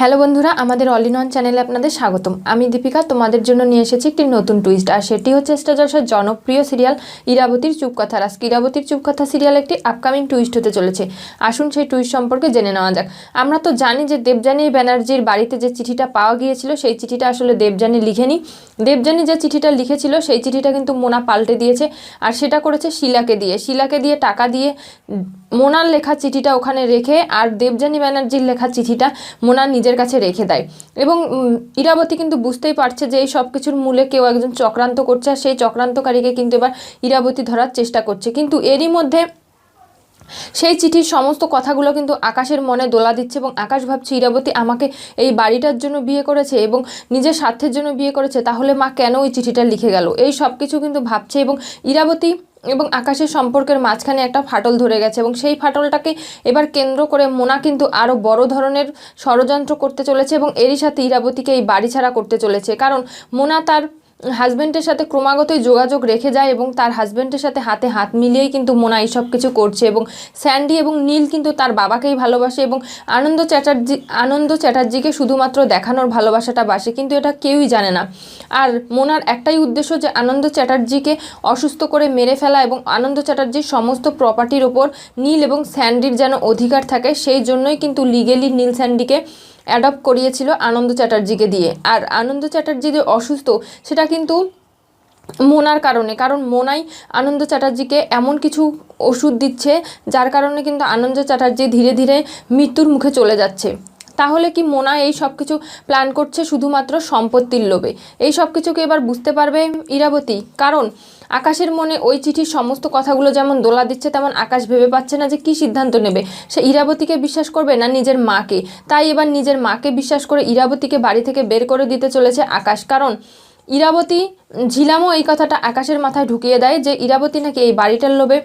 Hello বন্ধুরা, আমাদের all in one চ্যানেলে আপনাদের স্বাগতম। আমি দীপিকা, তোমাদের জন্য নিয়ে এসেছি একটি নতুন টুইস্ট আর সেটি হচ্ছে স্টার জলসার জনপ্রিয় সিরিয়াল ইরাবতীর চুপকথা। রাস ইরাবতীর চুপকথা সিরিয়াল একটি আপকামিং টুইস্ট হতে চলেছে। আসুন সেই টুইস্ট সম্পর্কে জেনে নেওয়া যাক। আমরা তো জানি যে দেবযানী ব্যানার্জির বাড়িতে যে চিঠিটা পাওয়া গিয়েছিল, সেই চিঠিটা আসলে দেবযানী লিখেনি। দেবযানী যে চিঠিটা লিখেছিল, সেই চিঠিটা কিন্তু মোনা পাল্টে দিয়েছে, আর সেটা করেছে শিলাকে দিয়ে। শিলাকে দিয়ে টাকা দিয়ে মোনার লেখা চিঠিটা ওখানে রেখে, আর দেবযানী ব্যানার্জির লেখা চিঠিটা মোনা নিজের কাছে রেখে দেয়। এবং ইরাবতী কিন্তু বুঝতেই পারছে যে এই সব কিছুর মূলে কেউ একজন চক্রান্ত করছে আর সেই চক্রান্তকারীকে কিন্তু এবার ইরাবতী ধরার চেষ্টা করছে। কিন্তু এরই মধ্যে সেই চিঠির সমস্ত কথাগুলো কিন্তু আকাশের মনে দোলা দিচ্ছে এবং আকাশ ভাবছে, ইরাবতী আমাকে এই বাড়িটার জন্য বিয়ে করেছে এবং নিজের স্বার্থের জন্য বিয়ে করেছে, তাহলে মা কেন ওই চিঠিটা লিখে গেল? এই সব কিছু কিন্তু ভাবছে এবং ইরাবতী এবং আকাশের সম্পর্কের মাঝখানে একটা ফাটল ধরে গেছে এবং সেই ফাটলটাকে এবার কেন্দ্র করে মোনা কিন্তু আরও বড় ধরনের ষড়যন্ত্র করতে চলেছে এবং এরই সাথে ইরাবতীকে এই বাড়ি ছাড়া করতে চলেছে। কারণ মোনা তার হাজব্যান্ডের সাথে ক্রমাগতই যোগাযোগ রেখে যায় এবং তার হাজব্যান্ডের সাথে হাতে হাত মিলিয়েই কিন্তু মোনা এই সব কিছু করছে এবং স্যান্ডি এবং নীল কিন্তু তার বাবাকেই ভালোবাসে এবং আনন্দ চ্যাটার্জি, আনন্দ চ্যাটার্জিকে শুধুমাত্র দেখানোর ভালোবাসাটা বাসে, কিন্তু এটা কেউই জানে না। আর মোনার একটাই উদ্দেশ্য যে আনন্দ চ্যাটার্জিকে অসুস্থ করে মেরে ফেলা এবং আনন্দ চ্যাটার্জির সমস্ত প্রপার্টির ওপর নীল এবং স্যান্ডির যেন অধিকার থাকে, সেই জন্যই কিন্তু লিগেলি নীল স্যান্ডিকে অ্যাডপ্ট করিয়েছিল আনন্দ চ্যাটার্জিকে দিয়ে। আর আনন্দ চ্যাটার্জি যে অসুস্থ, সেটা কিন্তু মোনার কারণে। কারণ মোনাই আনন্দ চ্যাটার্জিকে এমন কিছু ওষুধ দিচ্ছে, যার কারণে কিন্তু আনন্দ চ্যাটার্জি ধীরে ধীরে মৃত্যুর মুখে চলে যাচ্ছে। তাহলে কি মোনা এই সব কিছু প্ল্যান করছে শুধুমাত্র সম্পত্তির লোভে? এই সব কিছুকে এবার বুঝতে পারবে ইরাবতী? কারণ আকাশের মনে ওই চিঠির সমস্ত কথাগুলো যেমন দোলা দিচ্ছে, তেমন আকাশ ভেবে পাচ্ছে না যে কী সিদ্ধান্ত নেবে। সে ইরাবতীকে বিশ্বাস করবে না নিজের মাকে? তাই এবার নিজের মাকে বিশ্বাস করে ইরাবতীকে বাড়ি থেকে বের করে দিতে চলেছে আকাশ। কারণ ইরাবতী ঝিলামও এই কথাটা আকাশের মাথায় ঢুকিয়ে দেয় যে ইরাবতী নাকি এই বাড়িটার লোভে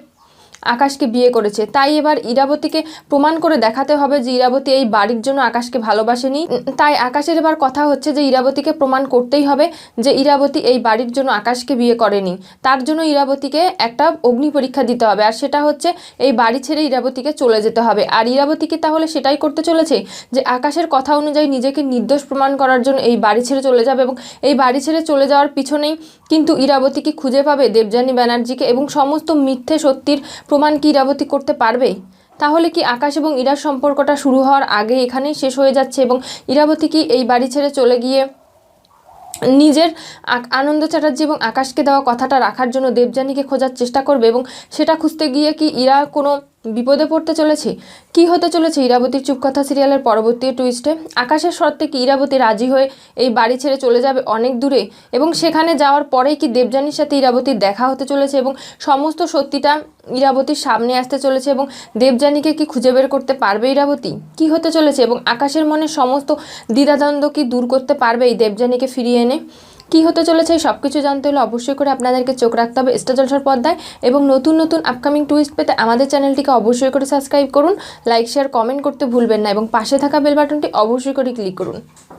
আকাশকে বিয়ে করেছে। তাই এবার ইরাবতীকে প্রমাণ করে দেখাতে হবে যে ইরাবতী এই বাড়ির জন্য আকাশকে ভালোবাসেনি। তাই আকাশের এবার কথা হচ্ছে যে ইরাবতীকে প্রমাণ করতেই হবে যে ইরাবতী এই বাড়ির জন্য আকাশকে বিয়ে করেনি। তার জন্য ইরাবতীকে একটা অগ্নি পরীক্ষা দিতে হবে। আর সেটা হচ্ছে এই বাড়ি ছেড়ে ইরাবতীকে চলে যেতে হবে। আর ইরাবতীকে তাহলে সেটাই করতে চলেছে যে আকাশের কথা অনুযায়ী নিজেকে নির্দোষ প্রমাণ করার জন্য এই বাড়ি ছেড়ে চলে যাবে এবং এই বাড়ি ছেড়ে চলে যাওয়ার পিছনেই কিন্তু ইরাবতীকে খুঁজে পাবে দেবযানী ব্যানার্জিকে এবং সমস্ত মিথ্যে সত্যির প্রমাণ কি ইরাবতী করতে পারবে? তাহলে কি আকাশ এবং ইরার সম্পর্কটা শুরু হওয়ার আগে এখানেই শেষ হয়ে যাচ্ছে এবং ইরাবতী কি এই বাড়ি ছেড়ে চলে গিয়ে নিজের আনন্দ চ্যাটার্জি এবং আকাশকে দেওয়া কথাটা রাখার জন্য দেবযানীকে খোঁজার চেষ্টা করবে এবং সেটা খুঁজতে গিয়ে কি ইরা কোনো বিপদে পড়তে চলেছে। কি হতে চলেছে? ইরাবতীর চুপকথা সিরিয়ালের পরবর্তী টুইস্টে আকাশের শর্তে কি ইরাবতী রাজি হয়ে এই বাড়ি ছেড়ে চলে যাবে অনেক দূরে? এবং সেখানে যাওয়ার পরেই কি দেবযানীর সাথে ইরাবতীর দেখা হতে চলেছে? এবং সমস্ত সত্যিটা ইরাবতীর সামনে আসতে চলেছে? এবং দেবযানীকে কি খুঁজে বের করতে পারবে ইরাবতী? কি হতে চলেছে? এবং আকাশের মনে সমস্ত দ্বিধাদ্বন্দ্ব কি দূর করতে পারবে এই দেবযানীকে ফিরিয়ে এনে? কি হতে চলেছে সব কিছু জানতে হলে অবশ্যই করে আপনাদেরকে চোখ রাখতে হবে স্টার জলসার পর্দায় এবং নতুন নতুন আপকামিং টুইস্ট পেতে আমাদের চ্যানেলটিকে অবশ্যই করে সাবস্ক্রাইব করুন লাইক শেয়ার কমেন্ট করতে ভুলবেন না এবং পাশে থাকা বেল বাটনটি অবশ্যই করে ক্লিক করুন।